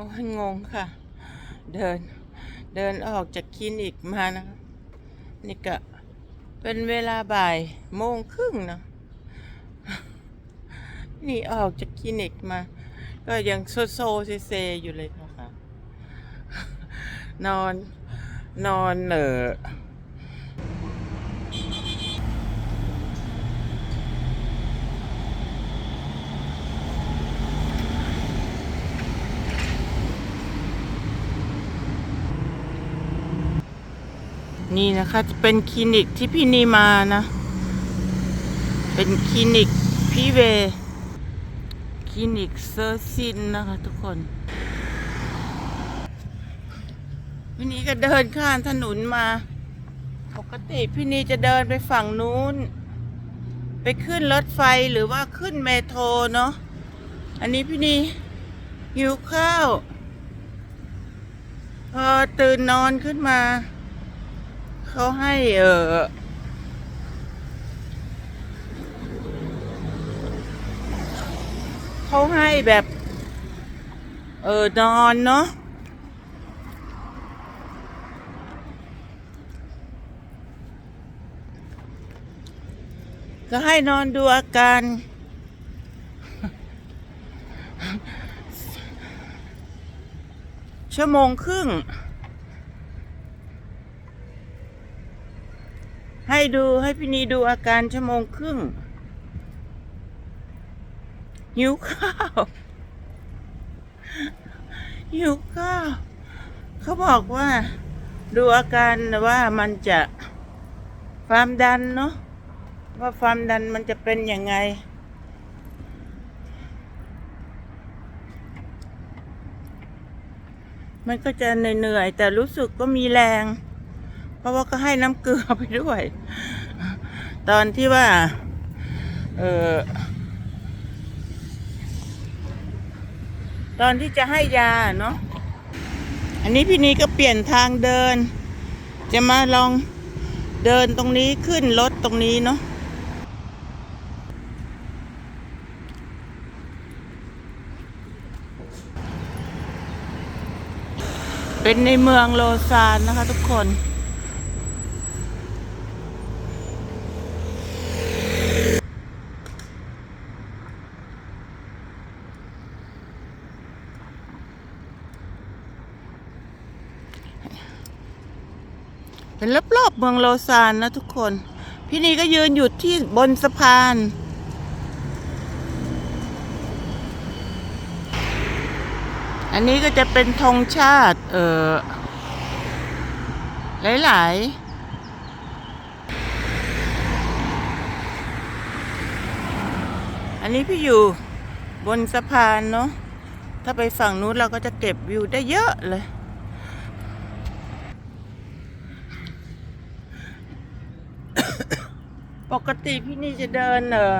โอ้ยงงค่ะ เดิน เดินออกจากคลินิกมานะนี่ก็เป็นเวลาบ่ายโมงครึ่งนะนี่ออกจากคลินิกมา ก็ยังโซโซเซเซอยู่เลยค่ะ นอนนอนเหนอ นี่นะคะจะเป็นคลินิกที่พี่นีมานะ เป็นคลินิกพี่เว คลินิกเซอร์ซินนะคะทุกคนพี่นีก็เดินข้ามถนนมา ปกติพี่นีจะเดินไปฝั่งนู้น ไปขึ้นรถไฟหรือว่าขึ้นเมโทรเนาะ อันนี้พี่นีหิวข้าว พอตื่นนอนขึ้นมา เขาให้เออเขาให้แบบ เออนอนเนาะก็ให้นอนดูอาการ ชั่วโมงครึ่ง ให้ดูให้พี่นีดูอาการชั่วโมงครึ่งหิวข้าวหิวข้าวเขาบอกว่าดูอาการว่ามันจะความดันเนาะว่าความดันมันจะเป็นยังไง มันก็จะเหนื่อยๆแต่รู้สึกก็มีแรง เพราะว่าก็ให้น้ำเกลือไปด้วย ตอนที่ว่า เออตอนที่จะให้ยาเนาะ อันนี้พี่นีก็เปลี่ยนทางเดิน จะมาลองเดินตรงนี้ขึ้นรถตรงนี้เนาะเป็นในเมืองโลซานนะคะทุกคน เป็นรอบๆเมืองโลซานนะทุกคน พี่นีก็ยืนอยู่ที่บนสะพาน อันนี้ก็จะเป็นธงชาติ เออหลายๆอันนี้พี่อยู่บนสะพานเนาะ ถ้าไปฝั่งนู้นเราก็จะเก็บวิวได้เยอะเลย ปกติพี่นี่จะเดินเออ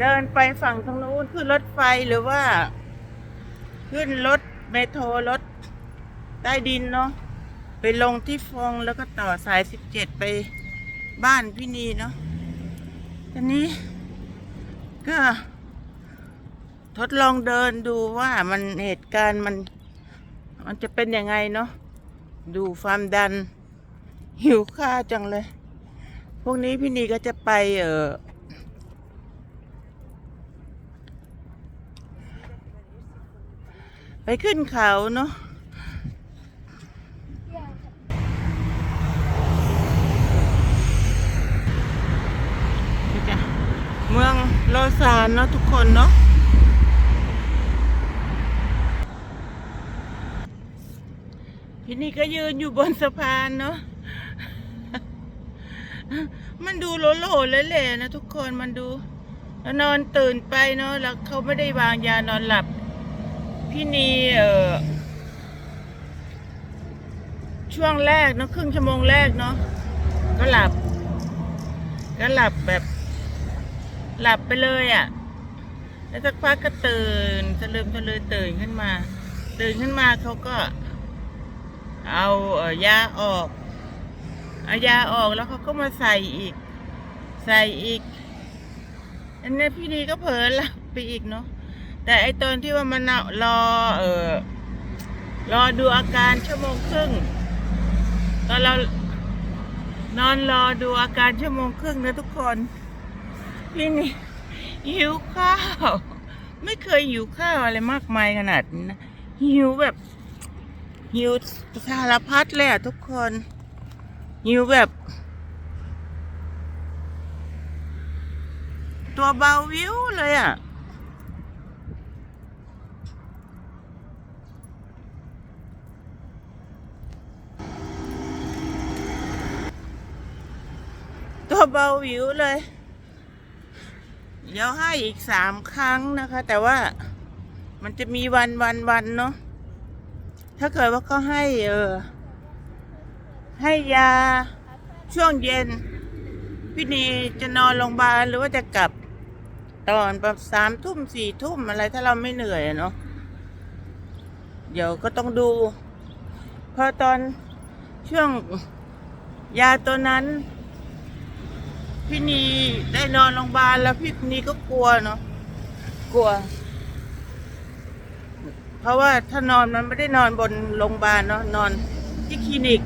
เดินไปฝั่งทางนู้นขึ้นรถไฟหรือว่า ขึ้นรถเมโทรรถใต้ดินเนาะไปลงที่ฟงแล้วก็ต่อสายสิบเจ็ดไปบ้านพี่นีเนาะทีนี้ ก็ ทดลองเดินดูว่ามันเหตุการณ์มัน มันจะเป็นยังไงเนาะ ดูความดัน หิวข้าวจังเลย พวกนี้พี่นีก็จะไปเออไปขึ้นเขาเนาะนี่จ้ะเมืองโลซานเนาะทุกคนเนาะ พี่นี่ก็ยืนอยู่บนสะพานเนาะ มันดูโลโลเลยแหละนะทุกคนมันดูแล้วนอนตื่นไปเนาะแล้วเขาไม่ได้วางยานอนหลับ พี่นีเออช่วงแรกเนาะครึ่งชั่วโมงแรกเนาะก็หลับ ก็หลับแบบ หลับไปเลยอะ่ะ แล้วสักพักก็ตื่นสลืมสลือตื่นขึ้นมา ตื่นขึ้นมาเขาก็ เอาเอยาออกเอายาออกแล้วเขาก็มาใส่อีก ใส่อีก อันนี้พี่นีก็เผลอหลับไปอีกเนาะแต่ไอตอนที่ว่ามันน่ะรอเออรอดูอาการชั่วโมงครึ่งตอนเรานอนรอดูอาการชั่วโมงครึ่งนะทุกคนพี่นี่หิวข้าว ไม่เคยหิวข้าวอะไรมากมายขนาดนี้นะหิวแบบ หิวสารพัดเลยอะทุกคนหิวแบบ ตัวเบาวิวเลยอะตัวเบาวิวเลย เดี๋ยวให้อีกสามครั้งนะคะ แต่ว่ามันจะมีวันวันวันเนาะ ถ้าเกิดว่าเขาให้เออให้ยาช่วงเย็น พี่นีจะนอนโรงพยาบาลหรือว่าจะกลับตอนประมาณสามทุ่มสี่ทุ่มอะไรถ้าเราไม่เหนื่อยเนาะเดี๋ยวก็ต้องดูเพราะตอนช่วงยาตัวนั้น พี่นีได้นอนโรงพยาบาลแล้วพี่นีก็กลัวเนาะกลัว ราะว่าถ้านอนมันไม่ได้นอนบนโรงพยาบาลเนาะนอนที่คลินิก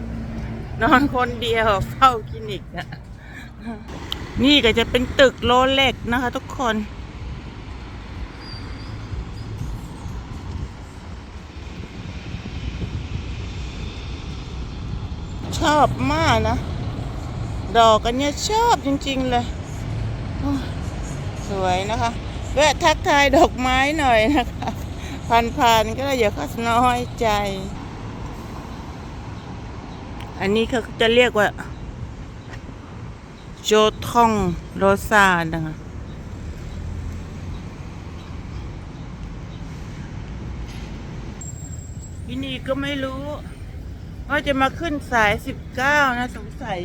นอนคนเดียวเฝ้าคลินิกนะนี่ก็จะเป็นตึกโลเล็กนะคะ ทุกคน ชอบมากนะ ดอกกันเนี่ยชอบจริงๆเลยโอ้ยสวยนะคะแวะทักทายดอกไม้หน่อยนะคะ ผ่านๆก็อย่าเขาน้อยใจ อันนี้เขาจะเรียกว่า โจทองโรซานะคะพี่นี่ก็ไม่รู้ว่าจะมาขึ้นสายสิบเก้านะ สงสัย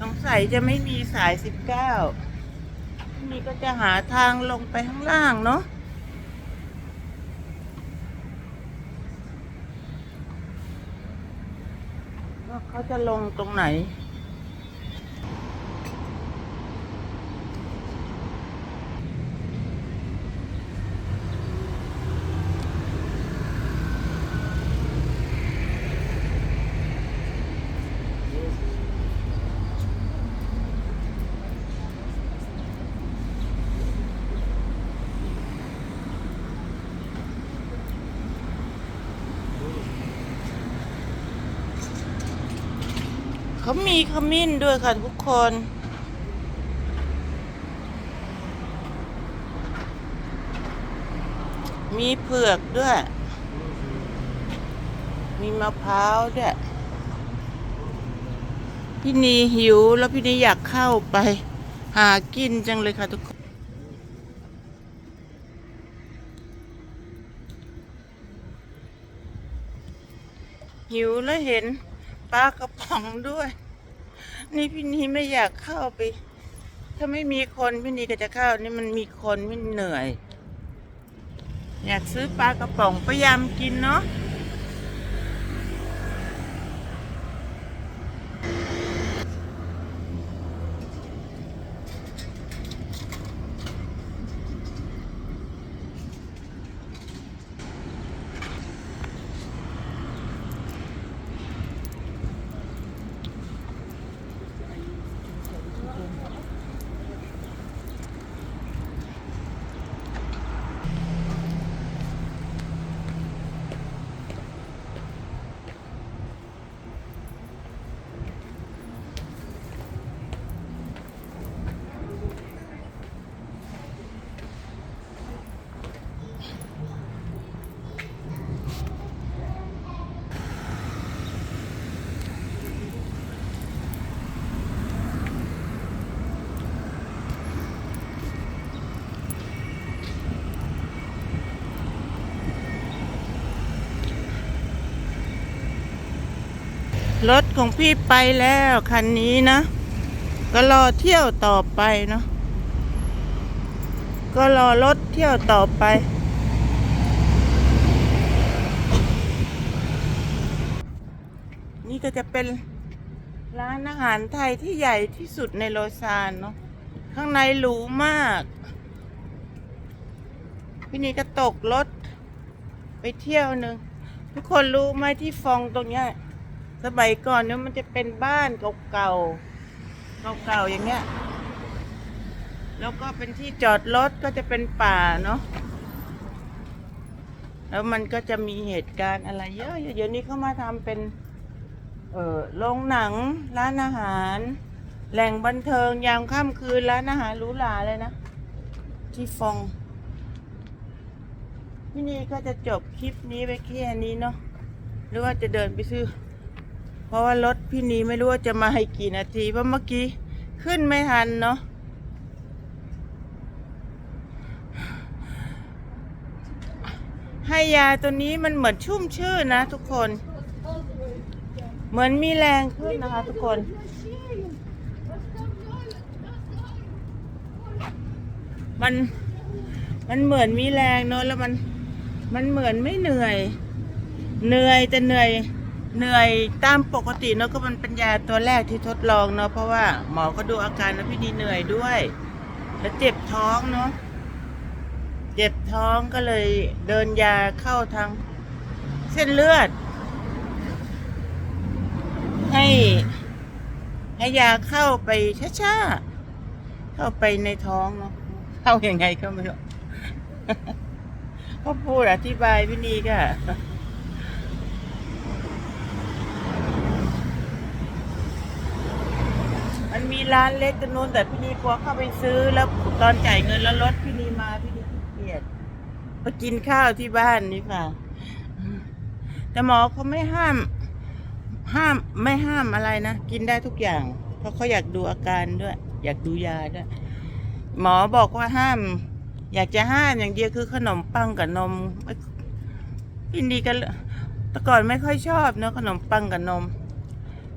สงสัยจะไม่มีสายสิบเก้าพี่นี่ก็จะหาทางลงไปข้างล่างเนาะ เขาจะลงตรงไหน เขามีขมิ้นด้วยค่ะทุกคน มีเผือกด้วย มีมะพร้าวด้วย พี่นีหิวแล้วพี่นีอยากเข้าไป หากินจังเลยค่ะทุกคน หิวแล้วเห็นปลากระป๋องด้วย นี่พี่นีไม่อยากเข้าไป ถ้าไม่มีคนพี่นีก็จะเข้า นี่มันมีคนไม่เหนื่อย อยากซื้อปลากระป๋องพยายามกินเนาะ รถของพี่ไปแล้วคันนี้นะ ก็รอเที่ยวต่อไปเนาะก็รอรถเที่ยวต่อไป นี่ก็จะเป็นร้านอาหารไทยที่ใหญ่ที่สุดในโลซานเนาะข้างในหรูมาก พี่นีก็ตกรถไปเที่ยวหนึ่งทุกคนรู้ไหมที่ฟองตรงเนี้ย สมัยก่อนเนี่ยมันจะเป็นบ้านเก่าๆเก่าๆอย่างเงี้ย แล้วก็เป็นที่จอดรถก็จะเป็นป่าเนาะแล้วมันก็จะมีเหตุการณ์อะไรเยอะๆเดี๋ยวนี้เขามาทำเป็น เออโรงหนังร้านอาหาร แหล่งบันเทิงยามค่ำคืนร้านอาหารหรูหราเลยนะ ที่ฟองพี่นี่ก็จะจบคลิปนี้ไปแค่นี้เนาะหรือว่าจะเดินไปซื้อ เพราะว่ารถพี่นีไม่รู้ว่าจะมาให้กี่นาที เพราะเมื่อกี้ขึ้นไม่ทันเนาะให้ยาตัวนี้มันเหมือนชุ่มชื่นนะทุกคน เหมือนมีแรงขึ้นนะคะทุกคน มันมันเหมือนมีแรงเนอะแล้วมันมันเหมือนไม่เหนื่อย เหนื่อยแต่เหนื่อย เหนื่อยตามปกติเนอะก็มันเป็นยาตัวแรกที่ทดลองเนาะเพราะว่าหมอก็ดูอาการแล้วพี่ดีเหนื่อยด้วย แล้วเจ็บท้องเนาะเจ็บท้องก็เลยเดินยาเข้าทางเส้นเลือด ให้ให้ยาเข้าไปช้าๆเข้าไปในท้องเนาะเข้ายัางไงก็ไม่รู้ก็พูดอธิบายพี่นีก็มันมี ร้านเล็กกันนู้นแต่พี่นีกลัวเข้าไปซื้อแล้วตอนจ่ายเงินแล้วรถพี่นีมาพี่นีขี้เกียจไปกินข้าวที่บ้านนี่ค่ะ แต่หมอเขาไม่ห้าม ห้ามไม่ห้ามอะไรนะ กินได้ทุกอย่าง เพราะเขาอยากดูอาการด้วย อยากดูยาด้วย หมอบอกว่าห้าม อยากจะห้ามอย่างเดียวคือขนมปังกับนมพี่นีก็แต่ก่อนไม่ค่อยชอบเนอะขนมปังกับนม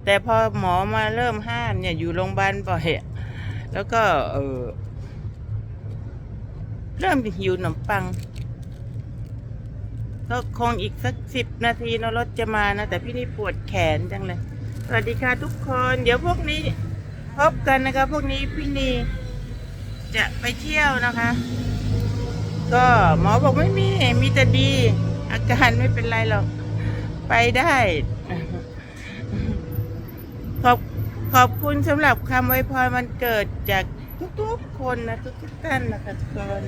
แต่พอหมอมาเริ่มห้ามเนี่ยอยู่โรงพยาบาลบ่อยแล้วก็เออเริ่มหิวขนมปัง ก็คงอีกสักสิบนาทีนะรถจะมานะ แต่พี่นี่ปวดแขนจังเลย สวัสดีค่ะทุกคน เดี๋ยวพวกนี้พบกันนะคะ พวกนี้พี่นีจะไปเที่ยวนะคะ ก็หมอบอกไม่มี มีแต่ดี อาการไม่เป็นไรหรอก ไปได้ ขอบ ขอบคุณสำหรับคำไว้พรมันเกิดจากทุกๆคนนะทุกๆท่านนะคะทุกคน